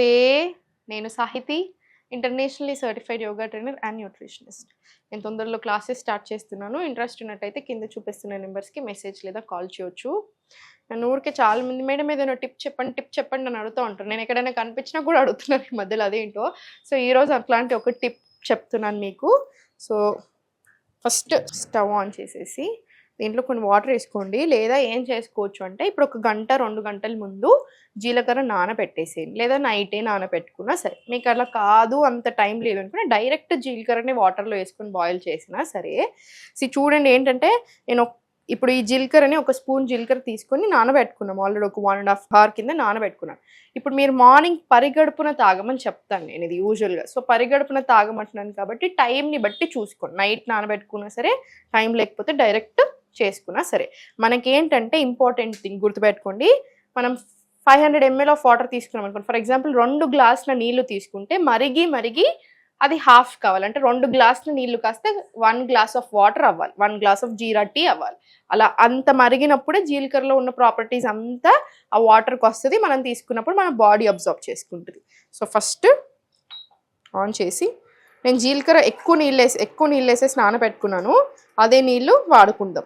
నమస్తే నేను Sahithi internationally certified yoga trainer and nutritionist. నేను తొందరలో క్లాసెస్ స్టార్ట్ చేస్తున్నాను. ఇంట్రెస్ట్ ఉన్నట్టయితే కింద చూపిస్తున్న నెంబర్స్కి మెసేజ్ లేదా కాల్ చేయొచ్చు. నన్ను ఊరికే చాలా మంది మేడం ఏదైనా టిప్ చెప్పండి టిప్ చెప్పండి అని అడుగుతూ ఉంటారు. నేను ఎక్కడైనా కనిపించినా కూడా అడుగుతున్నాను ఈ మధ్యలో అదేంటో. సో ఈరోజు అట్లాంటి ఒక టిప్ చెప్తున్నాను మీకు. సో ఫస్ట్ స్టవ్ ఆన్ చేసేసి దీంట్లో కొన్ని వాటర్ వేసుకోండి. లేదా ఏం చేసుకోవచ్చు అంటే ఇప్పుడు ఒక గంట రెండు గంటల ముందు జీలకర్ర నానబెట్టేసేయండి. లేదా నైటే నానబెట్టుకున్నా సరే. మీకు అలా కాదు అంత టైం లేదు అనుకున్నా డైరెక్ట్ జీలకర్రని వాటర్లో వేసుకొని బాయిల్ చేసినా సరే. సి చూడండి ఏంటంటే నేను ఇప్పుడు ఈ జీలకర్రని ఒక స్పూన్ జీలకర్ర తీసుకొని నానబెట్టుకున్నాం. ఆల్రెడీ ఒక వన్ అండ్ హాఫ్ అవర్ కింద నానబెట్టుకున్నాను. ఇప్పుడు మీరు మార్నింగ్ పరిగడుపున తాగమని చెప్తాను నేను ఇది యూజువల్గా. సో పరిగడుపున తాగమంటున్నాను కాబట్టి టైంని బట్టి చూసుకోండి. నైట్ నానబెట్టుకున్నా సరే టైం లేకపోతే డైరెక్ట్ చేసుకున్నా సరే. మనకేంటంటే ఇంపార్టెంట్ థింగ్ గుర్తుపెట్టుకోండి. మనం five hundred ML of water తీసుకున్నాం అనుకోండి. ఫర్ ఎగ్జాంపుల్ రెండు గ్లాసుల నీళ్ళు తీసుకుంటే మరిగి మరిగి అది హాఫ్ కావాలి. అంటే రెండు గ్లాసుల నీళ్ళు కాస్తే వన్ గ్లాస్ ఆఫ్ వాటర్ అవ్వాలి. One glass of jeera tea అవ్వాలి. అలా అంత మరిగినప్పుడే జీలకర్రలో ఉన్న ప్రాపర్టీస్ అంతా ఆ వాటర్కి వస్తుంది. మనం తీసుకున్నప్పుడు మన బాడీ అబ్జర్వ్ చేసుకుంటుంది. సో ఫస్ట్ ఆన్ చేసి నేను జీలకర్ర ఎక్కువ నీళ్ళు వేసి ఎక్కువ నీళ్ళు వేసేసి నానబెట్టుకున్నాను. అదే నీళ్ళు వాడుకుందాం.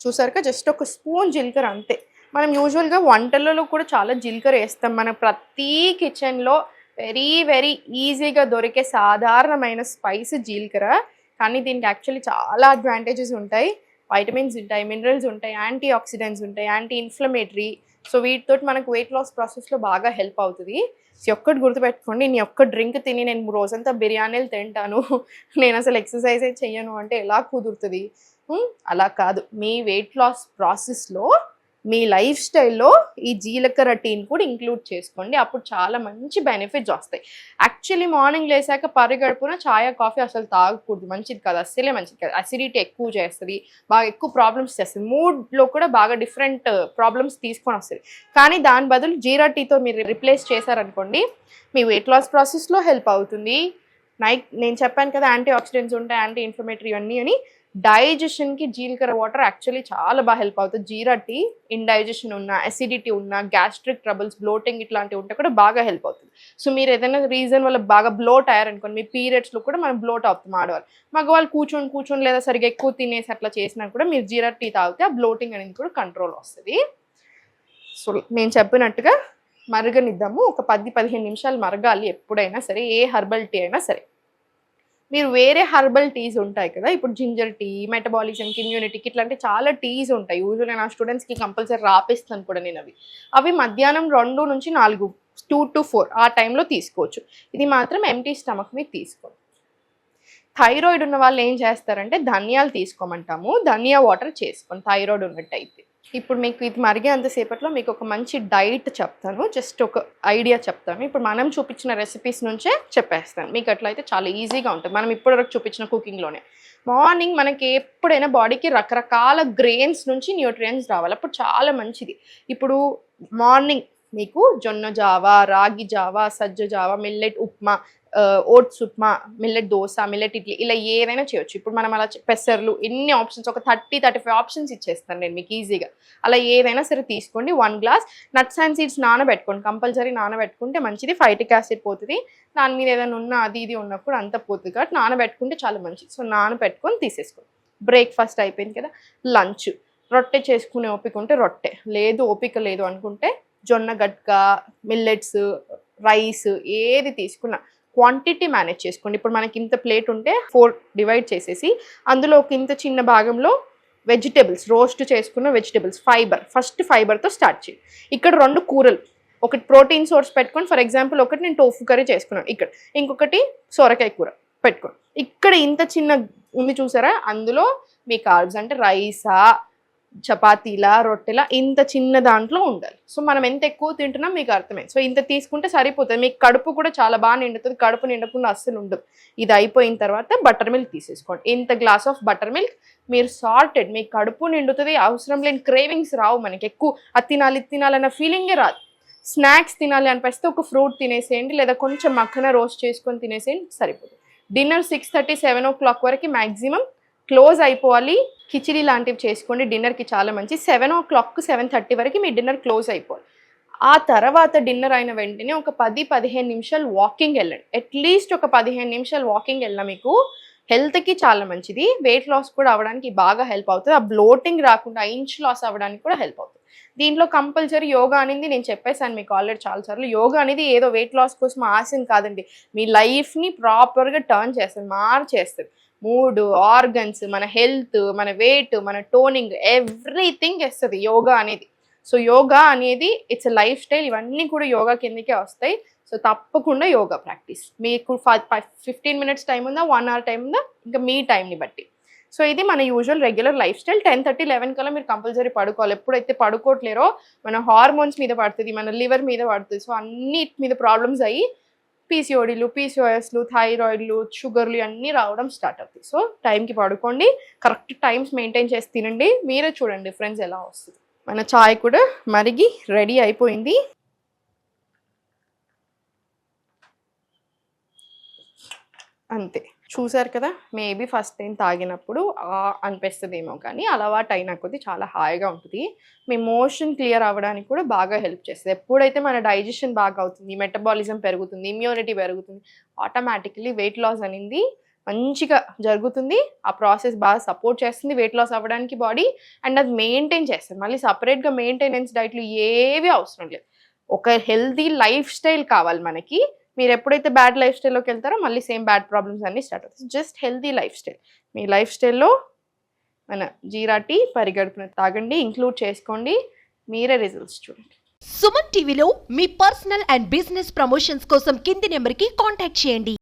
చూసారుగా జస్ట్ ఒక స్పూన్ జీలకర్ర అంతే. మనం యూజువల్గా వంటలలో కూడా చాలా జీలకర్ర వేస్తాం. మన ప్రతి కిచెన్లో వెరీ వెరీ ఈజీగా దొరికే సాధారణమైన స్పైస్ జీలకర్ర. కానీ దీనికి యాక్చువల్లీ చాలా అడ్వాంటేజెస్ ఉంటాయి. వైటమిన్స్ ఉంటాయి మినరల్స్ ఉంటాయి యాంటీ ఆక్సిడెంట్స్ ఉంటాయి యాంటీ ఇన్ఫ్లమేటరీ సో వీటితో మనకు వెయిట్ లాస్ ప్రాసెస్లో బాగా హెల్ప్ అవుతుంది. సో ఒక్కటి గుర్తుపెట్టుకోండి నేను ఒక్క డ్రింక్ తిని నేను రోజంతా బిర్యానీలు తింటాను. నేను అసలు ఎక్సర్సైజ్ చెయ్యను అంటే ఎలా కుదురుతుంది? అలా కాదు. మీ వెయిట్ లాస్ ప్రాసెస్లో మీ లైఫ్ స్టైల్లో ఈ జీలకర్ర టీని కూడా ఇంక్లూడ్ చేసుకోండి. అప్పుడు చాలా మంచి బెనిఫిట్స్ వస్తాయి. యాక్చువల్లీ మార్నింగ్ లేసాక పరిగడుపున ఛాయ్ కాఫీ అసలు తాగకూడదు. మంచిది కాదు. అస్సలే మంచిది కాదు. అసిడిటీ ఎక్కువ చేస్తుంది. బాగా ఎక్కువ ప్రాబ్లమ్స్ చేస్తుంది. మూడ్లో కూడా బాగా డిఫరెంట్ ప్రాబ్లమ్స్ uh, తీసుకొని వస్తుంది. కానీ దాని బదులు జీరా టీతో మీరు రిప్లేస్ చేశారనుకోండి మీ వెయిట్ లాస్ ప్రాసెస్లో హెల్ప్ అవుతుంది. నైట్ నేను చెప్పాను కదా యాంటీ ఆక్సిడెంట్స్ ఉంటాయి యాంటీ ఇన్ఫ్లమేటరీ అన్నీ అని. డైజెషన్కి జీలకర్ర వాటర్ యాక్చువల్లీ చాలా బాగా హెల్ప్ అవుతుంది. జీరా టీ ఇండైజెషన్ ఉన్న అసిడిటీ ఉన్న గ్యాస్ట్రిక్ ట్రబుల్స్ బ్లోటింగ్ ఇట్లాంటివి ఉంటే కూడా బాగా హెల్ప్ అవుతుంది. సో మీరు ఏదైనా రీజన్ వల్ల బాగా బ్లోట్ అయ్యారనుకోండి మీ పీరియడ్స్లో కూడా మనం బ్లోట్ అవుతాం ఆడవాళ్ళు. మగవాళ్ళు కూర్చొని కూర్చొని లేదా సరిగ్గా ఎక్కువ తినేసి అట్లా చేసినా కూడా మీరు జీరా టీ తాగితే ఆ బ్లోటింగ్ అనేది కూడా కంట్రోల్ వస్తుంది. సో నేను చెప్పినట్టుగా మరగనిద్దాము. ఒక పది పదిహేను నిమిషాలు మరగాలి ఎప్పుడైనా సరే ఏ హెర్బల్ టీ అయినా సరే. మీరు వేరే హర్బల్ టీస్ ఉంటాయి కదా ఇప్పుడు జింజర్ టీ మెటబాలిజం ఇమ్యూనిటీకి ఇట్లాంటి చాలా టీస్ ఉంటాయి. యూజువల్లీ నా స్టూడెంట్స్కి కంపల్సరీ రాపిస్తాను కూడా నేను అవి. అవి మధ్యాహ్నం రెండు నుంచి నాలుగు టూ టు ఫోర్ ఆ టైంలో తీసుకోవచ్చు. ఇది మాత్రం ఎంటీ స్టమక్ మీద తీసుకోండి. థైరాయిడ్ ఉన్న వాళ్ళు ఏం చేస్తారంటే ధనియాలు తీసుకోమంటాము. ధనియా వాటర్ చేసుకోండి. థైరాయిడ్ ఉన్నట్టయితే. ఇప్పుడు మీకు ఇది మరిగే అంతసేపట్లో మీకు ఒక మంచి డైట్ చెప్తాను జస్ట్ ఒక ఐడియా చెప్తాను. ఇప్పుడు మనం చూపించిన రెసిపీస్ నుంచే చెప్పేస్తాను. మీకు అట్లయితే చాలా ఈజీగా ఉంటుంది. మనం ఇప్పటివరకు చూపించిన కుకింగ్లోనే మార్నింగ్ మనకి ఎప్పుడైనా బాడీకి రకరకాల గ్రెయిన్స్ నుంచి న్యూట్రియన్స్ రావాలి. అప్పుడు చాలా మంచిది. ఇప్పుడు మార్నింగ్ మీకు జొన్న జావా రాగి జావా సజ్జ Java millet upma oats upma millet dosa millet idli ఇలా ఏదైనా చేయొచ్చు. ఇప్పుడు మనం అలా పెసర్లు ఎన్ని ఆప్షన్స్ ఒక థర్టీ థర్టీ ఫైవ్ ఆప్షన్స్ ఇచ్చేస్తాను నేను మీకు ఈజీగా అలా ఏదైనా సరే తీసుకోండి. One glass nuts and seeds నానబెట్టుకోండి. Compulsory నానబెట్టుకుంటే మంచిది. ఫైటిక్ యాసిడ్ పోతుంది. దాని మీద ఏదైనా ఉన్న అది ఇది ఉన్నప్పుడు అంత పోతుంది కాబట్టి నానబెట్టుకుంటే చాలా మంచిది. సో నానబెట్టుకొని తీసేసుకోండి. బ్రేక్ఫాస్ట్ అయిపోయింది కదా. లంచ్ రొట్టె చేసుకునే ఓపిక ఉంటే రొట్టె. లేదు ఓపిక లేదు అనుకుంటే జొన్న గట్క మిల్లెట్స్ రైస్ ఏది తీసుకున్నా క్వాంటిటీ మేనేజ్ చేసుకోండి. ఇప్పుడు మనకి ఇంత ప్లేట్ ఉంటే ఫోర్ డివైడ్ చేసేసి అందులో ఒక ఇంత చిన్న భాగంలో వెజిటేబుల్స్ రోస్ట్ చేసుకున్న వెజిటేబుల్స్ ఫైబర్ ఫస్ట్ ఫైబర్తో స్టార్ట్ చేయి. ఇక్కడ రెండు కూరలు. ఒకటి ప్రోటీన్ సోర్స్ పెట్టుకొని ఫర్ ఎగ్జాంపుల్ ఒకటి నేను టోఫు కర్రీ చేసుకున్నాను. ఇక్కడ. ఇంకొకటి సొరకాయ కూర పెట్టుకోండి ఇక్కడ ఇంత చిన్న ఉంది చూసారా? అందులో మీ కార్బ్స్ అంటే రైసా చపాతీలా రొట్టెలా ఇంత చిన్న దాంట్లో ఉండాలి. సో మనం ఎంత ఎక్కువ తింటున్నాం మీకు అర్థమైంది సో ఇంత తీసుకుంటే సరిపోతుంది. మీకు కడుపు కూడా చాలా బాగా నిండుతుంది. కడుపు నిండకుండా అస్సలు ఉండదు. ఇది అయిపోయిన తర్వాత బటర్ మిల్క్ తీసేసుకోండి. ఇంత గ్లాస్ ఆఫ్ బటర్ మిల్క్ మీరు సాల్టెడ్ మీకు కడుపు నిండుతుంది. అవసరం లేని క్రేవింగ్స్ రావు మనకి ఎక్కువ. అది తినాలి ఇది తినాలన్న ఫీలింగే రాదు. స్నాక్స్ తినాలి అనిపిస్తే ఒక ఫ్రూట్ తినేసేయండి. లేదా కొంచెం మక్కన రోస్ట్ చేసుకొని తినేసేయండి. సరిపోతుంది dinner six thirty seven o'clock వరకు మ్యాక్సిమం క్లోజ్ అయిపోవాలి. కిచిడి లాంటివి చేసుకోండి డిన్నర్కి చాలా మంచి. Seven o'clock seven thirty వరకు మీ డిన్నర్ క్లోజ్ అయిపోవాలి ఆ తర్వాత డిన్నర్ అయిన వెంటనే ఒక పది పదిహేను నిమిషాలు వాకింగ్ వెళ్ళండి. అట్లీస్ట్ ఒక పదిహేను నిమిషాలు వాకింగ్ వెళ్ళిన మీకు హెల్త్కి చాలా మంచిది. వెయిట్ లాస్ కూడా అవ్వడానికి బాగా హెల్ప్ అవుతుంది. ఆ బ్లోటింగ్ రాకుండా ఇంచ్ లాస్ అవ్వడానికి కూడా హెల్ప్ అవుతుంది. దీంట్లో కంపల్సరీ యోగా అనేది నేను చెప్పేశాను మీకు ఆల్రెడీ చాలాసార్లు యోగా అనేది ఏదో వెయిట్ లాస్ కోసం ఆశం కాదండి. మీ లైఫ్ని ప్రాపర్గా టర్న్ చేస్తుంది మార్చేస్తుంది. మూడు ఆర్గన్స్ మన హెల్త్ మన వెయిట్ మన టోనింగ్ ఎవ్రీథింగ్ ఇస్తుంది యోగా అనేది. సో యోగా అనేది ఇట్స్ లైఫ్ స్టైల్ ఇవన్నీ కూడా యోగా కిందకే వస్తాయి. సో తప్పకుండా యోగా ప్రాక్టీస్. మీకు ఫిఫ్టీన్ మినిట్స్ టైం ఉందా వన్ అవర్ టైం ఉందా ఇంకా మీ టైంని బట్టి. సో ఇది మన usual regular lifestyle. Ten thirty eleven కల్లా మీరు కంపల్సరీ పడుకోవాలి. ఎప్పుడైతే పడుకోవట్లేరో మన హార్మోన్స్ మీద పడుతుంది మన లివర్ మీద పడుతుంది. సో అన్నిటి మీద ప్రాబ్లమ్స్ అయ్యి పీసీఓడీలు పీసీఓఎస్లు థైరాయిడ్లు షుగర్లు అన్నీ రావడం స్టార్ట్ అవుతాయి. సో టైంకి పడుకోండి కరెక్ట్ టైమ్స్ మెయింటైన్ చేసి తినండి. మీరే చూడండి డిఫరెన్స్ ఎలా వస్తుంది. మన చాయ్ కూడా మరిగి రెడీ అయిపోయింది. అంతే. చూసారు కదా మేబీ ఫస్ట్ టైం తాగినప్పుడు అనిపిస్తుంది ఏమో కానీ అలవాటు అయిన కొద్దీ చాలా హాయిగా ఉంటుంది. మీ మోషన్ క్లియర్ అవ్వడానికి కూడా బాగా హెల్ప్ చేస్తుంది. ఎప్పుడైతే మన డైజెషన్ బాగా అవుతుంది మెటబాలిజం పెరుగుతుంది ఇమ్యూనిటీ పెరుగుతుంది ఆటోమేటిక్లీ వెయిట్ లాస్ అనేది మంచిగా జరుగుతుంది. ఆ ప్రాసెస్ బాగా సపోర్ట్ చేస్తుంది వెయిట్ లాస్ అవ్వడానికి బాడీ అండ్ అది మెయింటైన్ చేస్తుంది. మళ్ళీ సపరేట్గా మెయింటెనెన్స్ డైట్లు ఏవి అవసరం లేదు. ఒక హెల్తీ లైఫ్ స్టైల్ కావాలి మనకి. మీరు ఎప్పుడైతే బ్యాడ్ లైఫ్ స్టైల్లోకి వెళ్తారో మళ్ళీ సేమ్ బ్యాడ్ ప్రాబ్లమ్స్ అన్నీ స్టార్ట్ అవుతాయి. Just healthy lifestyle. మీ లైఫ్ స్టైల్లో మన జీరా టీ పరిగడుపున తాగండి ఇంక్లూడ్ చేసుకోండి మీరే రిజల్ట్స్ చూడండి. సుమన్ టీవీలో మీ పర్సనల్ అండ్ బిజినెస్ ప్రమోషన్స్ కోసం కింది నెంబర్కి కాంటాక్ట్ చేయండి.